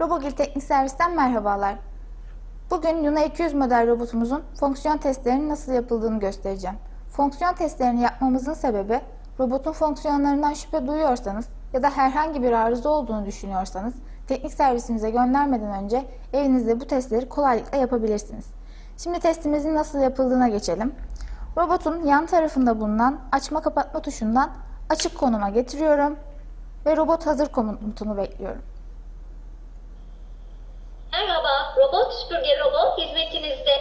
Robogil Teknik Servis'ten merhabalar. Bugün Luna 200 model robotumuzun fonksiyon testlerinin nasıl yapıldığını göstereceğim. Fonksiyon testlerini yapmamızın sebebi robotun fonksiyonlarından şüphe duyuyorsanız ya da herhangi bir arıza olduğunu düşünüyorsanız teknik servisimize göndermeden önce evinizde bu testleri kolaylıkla yapabilirsiniz. Şimdi testimizin nasıl yapıldığına geçelim. Robotun yan tarafında bulunan açma kapatma tuşundan açık konuma getiriyorum ve robot hazır komutunu bekliyorum. Merhaba, robot hizmetinizde.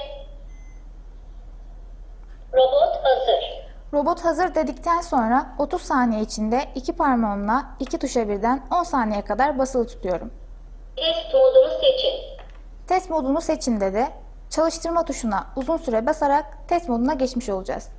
Robot hazır. Robot hazır dedikten sonra 30 saniye içinde iki parmağımla iki tuşa birden 10 saniye kadar basılı tutuyorum. Test modunu seçin. Test modunu seçin dedi. Çalıştırma tuşuna uzun süre basarak test moduna geçmiş olacağız.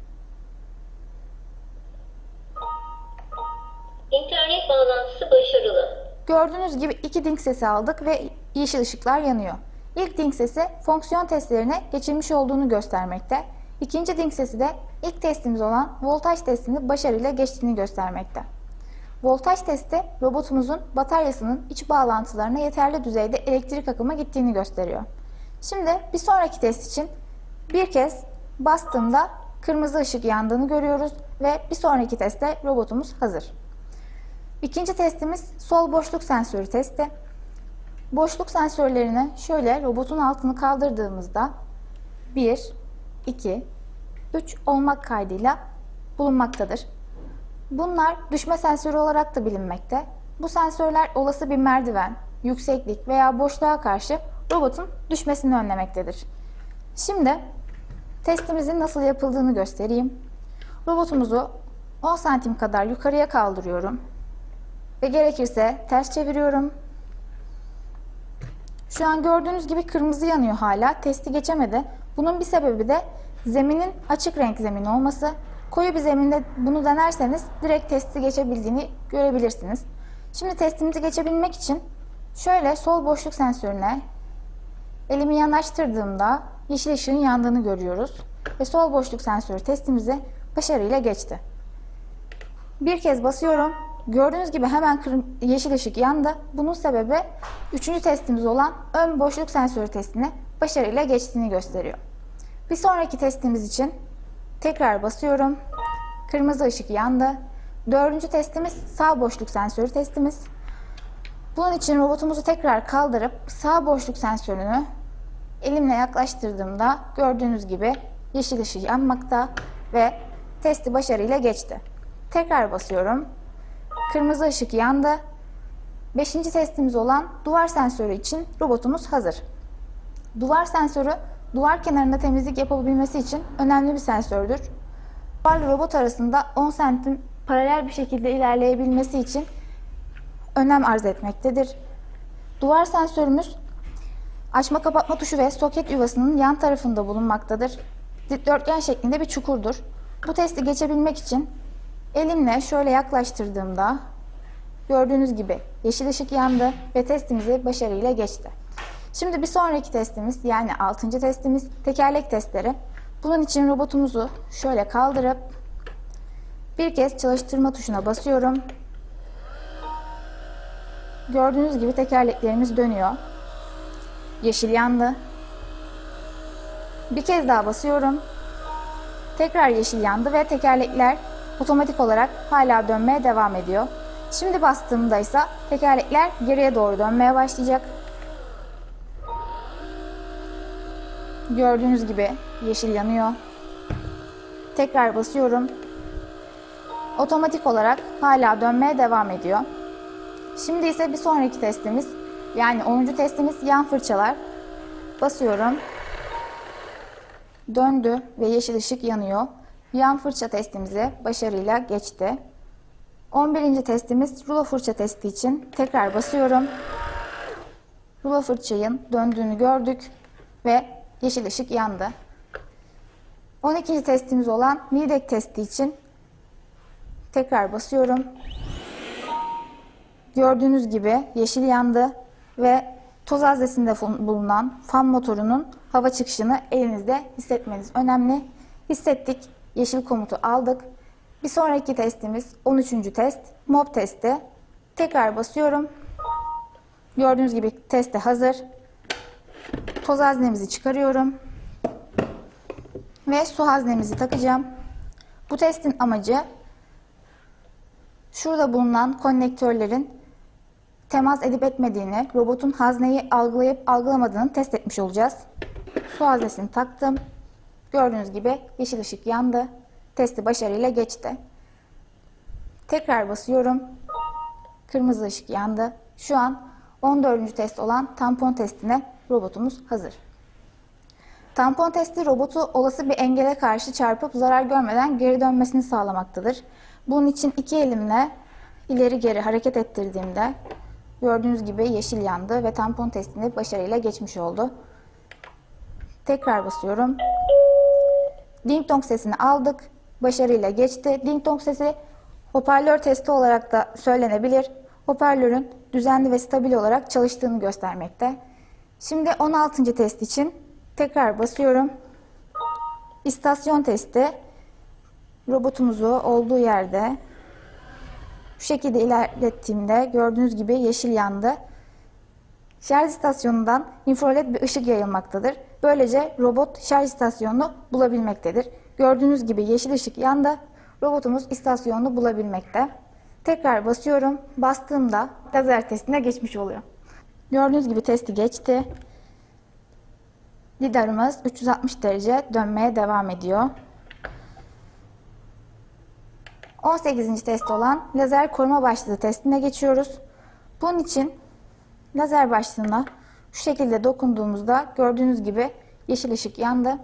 İnternet bağlantısı başarılı. Gördüğünüz gibi iki ding sesi aldık ve yeşil ışıklar yanıyor. İlk ding sesi fonksiyon testlerine geçilmiş olduğunu göstermekte. İkinci ding sesi de ilk testimiz olan voltaj testini başarıyla geçtiğini göstermekte. Voltaj testi robotumuzun bataryasının iç bağlantılarına yeterli düzeyde elektrik akımı gittiğini gösteriyor. Şimdi bir sonraki test için bir kez bastığımda kırmızı ışık yandığını görüyoruz ve bir sonraki testte robotumuz hazır. İkinci testimiz sol boşluk sensörü testi. Boşluk sensörlerini şöyle robotun altını kaldırdığımızda 1, 2, 3 olmak kaydıyla bulunmaktadır. Bunlar düşme sensörü olarak da bilinmekte. Bu sensörler olası bir merdiven, yükseklik veya boşluğa karşı robotun düşmesini önlemektedir. Şimdi testimizin nasıl yapıldığını göstereyim. Robotumuzu 10 santim kadar yukarıya kaldırıyorum ve gerekirse ters çeviriyorum. Şu an gördüğünüz gibi kırmızı yanıyor hala. Testi geçemedi. Bunun bir sebebi de zeminin açık renk zemin olması. Koyu bir zeminde bunu denerseniz direkt testi geçebildiğini görebilirsiniz. Şimdi testimizi geçebilmek için şöyle sol boşluk sensörüne elimi yanaştırdığımda yeşil ışığın yandığını görüyoruz. Ve sol boşluk sensörü testimizi başarıyla geçti. Bir kez basıyorum. Gördüğünüz gibi hemen kırm- yeşil ışık yandı. Bunun sebebi üçüncü testimiz olan ön boşluk sensörü testini başarıyla geçtiğini gösteriyor. Bir sonraki testimiz için tekrar basıyorum. Kırmızı ışık yandı. Dördüncü testimiz sağ boşluk sensörü testimiz. Bunun için robotumuzu tekrar kaldırıp sağ boşluk sensörünü elimle yaklaştırdığımda gördüğünüz gibi yeşil ışık yanmakta ve testi başarıyla geçti. Tekrar basıyorum. Kırmızı ışık yandı. Beşinci testimiz olan duvar sensörü için robotumuz hazır. Duvar sensörü duvar kenarında temizlik yapabilmesi için önemli bir sensördür. Duvarla robot arasında 10 santim paralel bir şekilde ilerleyebilmesi için önem arz etmektedir. Duvar sensörümüz açma kapatma tuşu ve soket yuvasının yan tarafında bulunmaktadır. Dikdörtgen şeklinde bir çukurdur. Bu testi geçebilmek için elimle şöyle yaklaştırdığımda gördüğünüz gibi yeşil ışık yandı ve testimizi başarıyla geçti. Şimdi bir sonraki testimiz yani 6. testimiz tekerlek testleri. Bunun için robotumuzu şöyle kaldırıp bir kez çalıştırma tuşuna basıyorum. Gördüğünüz gibi tekerleklerimiz dönüyor. Yeşil yandı. Bir kez daha basıyorum. Tekrar yeşil yandı ve tekerlekler otomatik olarak hala dönmeye devam ediyor. Şimdi bastığımda ise tekerlekler geriye doğru dönmeye başlayacak. Gördüğünüz gibi yeşil yanıyor. Tekrar basıyorum. Otomatik olarak hala dönmeye devam ediyor. Şimdi ise bir sonraki testimiz yani 10. testimiz yan fırçalar. Basıyorum. Döndü ve yeşil ışık yanıyor. Yan fırça testimizi başarıyla geçti. 11. testimiz rulo fırça testi için tekrar basıyorum. Rulo fırçayın döndüğünü gördük ve yeşil ışık yandı. 12. testimiz olan Nidek testi için tekrar basıyorum. Gördüğünüz gibi yeşil yandı ve toz haznesinde bulunan fan motorunun hava çıkışını elinizde hissetmeniz önemli. Hissettik, yeşil komutu aldık. Bir sonraki testimiz 13. test, mob testi. Tekrar basıyorum. Gördüğünüz gibi teste hazır. Toz haznemizi çıkarıyorum. Ve su haznemizi takacağım. Bu testin amacı şurada bulunan konnektörlerin temas edip etmediğini, robotun hazneyi algılayıp algılamadığını test etmiş olacağız. Su haznesini taktım. Gördüğünüz gibi yeşil ışık yandı. Testi başarıyla geçti. Tekrar basıyorum. Kırmızı ışık yandı. Şu an 14. test olan tampon testine robotumuz hazır. Tampon testi robotu olası bir engele karşı çarpıp zarar görmeden geri dönmesini sağlamaktadır. Bunun için iki elimle ileri geri hareket ettirdiğimde gördüğünüz gibi yeşil yandı ve tampon testini başarıyla geçmiş oldu. Tekrar basıyorum. Ding dong sesini aldık. Başarıyla geçti. Ding dong sesi hoparlör testi olarak da söylenebilir. Hoparlörün düzenli ve stabil olarak çalıştığını göstermekte. Şimdi 16. test için tekrar basıyorum. İstasyon testi. Robotumuzu olduğu yerde şu şekilde ilerlettiğimde gördüğünüz gibi yeşil yandı. Şarj istasyonundan infrared bir ışık yayılmaktadır. Böylece robot şarj istasyonunu bulabilmektedir. Gördüğünüz gibi yeşil ışık yandı. Robotumuz istasyonunu bulabilmekte. Tekrar basıyorum. Bastığımda lazer testine geçmiş oluyor. Gördüğünüz gibi testi geçti. Lidarımız 360 derece dönmeye devam ediyor. 18. test olan lazer koruma başlığı testine geçiyoruz. Bunun için lazer başlığına şu şekilde dokunduğumuzda gördüğünüz gibi yeşil ışık yandı.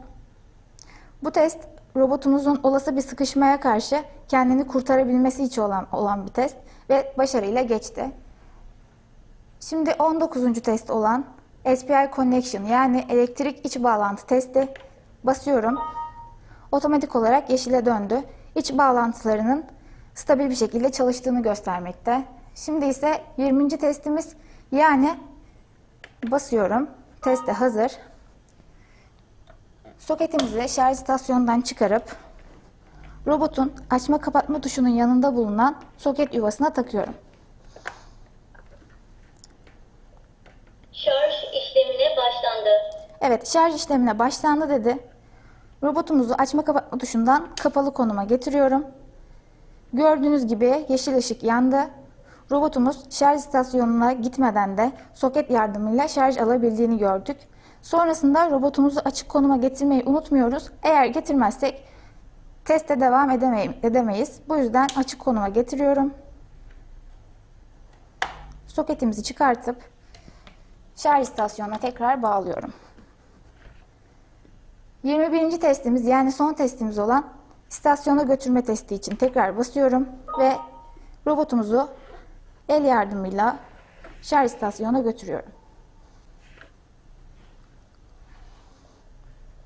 Bu test robotumuzun olası bir sıkışmaya karşı kendini kurtarabilmesi için olan, olan bir test ve başarıyla geçti. Şimdi 19. test olan SPI Connection yani elektrik iç bağlantı testi basıyorum. Otomatik olarak yeşile döndü. İç bağlantılarının stabil bir şekilde çalıştığını göstermekte. Şimdi ise 20. testimiz yani basıyorum. Teste hazır. Soketimizi şarj istasyonundan çıkarıp robotun açma kapatma tuşunun yanında bulunan soket yuvasına takıyorum. Şarj işlemine başlandı. Evet, şarj işlemine başlandı dedi. Robotumuzu açma kapatma tuşundan kapalı konuma getiriyorum. Gördüğünüz gibi yeşil ışık yandı. Robotumuz şarj istasyonuna gitmeden de soket yardımıyla şarj alabildiğini gördük. Sonrasında robotumuzu açık konuma getirmeyi unutmuyoruz. Eğer getirmezsek teste devam edemey- edemeyiz. Bu yüzden açık konuma getiriyorum. Soketimizi çıkartıp şarj istasyonuna tekrar bağlıyorum. 21. testimiz yani son testimiz olan istasyona götürme testi için tekrar basıyorum ve robotumuzu el yardımıyla şarj istasyonuna götürüyorum.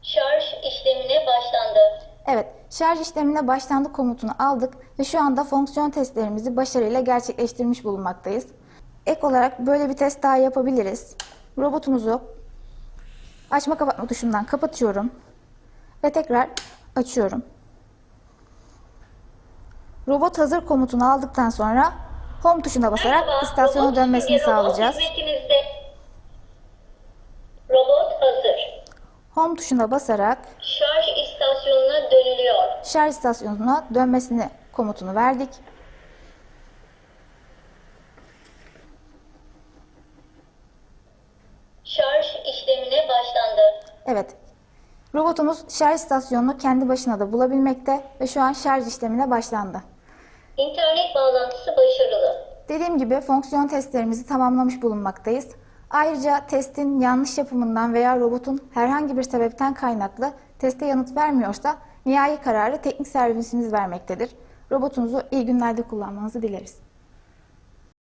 Şarj işlemine başlandı. Evet, şarj işlemine başlandı komutunu aldık ve şu anda fonksiyon testlerimizi başarıyla gerçekleştirmiş bulunmaktayız. Ek olarak böyle bir test daha yapabiliriz. Robotumuzu açma kapatma tuşundan kapatıyorum ve tekrar açıyorum. Robot hazır komutunu aldıktan sonra home tuşuna basarak Merhaba, istasyona dönmesini robot sağlayacağız. Hizmetinizde. Robot hazır. Home tuşuna basarak Şarj istasyonuna dönülüyor. şarj istasyonuna dönmesini komutunu verdik. Şarj işlemine başlandı. Evet. Robotumuz şarj istasyonunu kendi başına da bulabilmekte ve şu an şarj işlemine başlandı. İnternet bağlantısı başarılı. Dediğim gibi fonksiyon testlerimizi tamamlamış bulunmaktayız. Ayrıca testin yanlış yapımından veya robotun herhangi bir sebepten kaynaklı teste yanıt vermiyorsa nihai kararı teknik servisimiz vermektedir. Robotunuzu iyi günlerde kullanmanızı dileriz.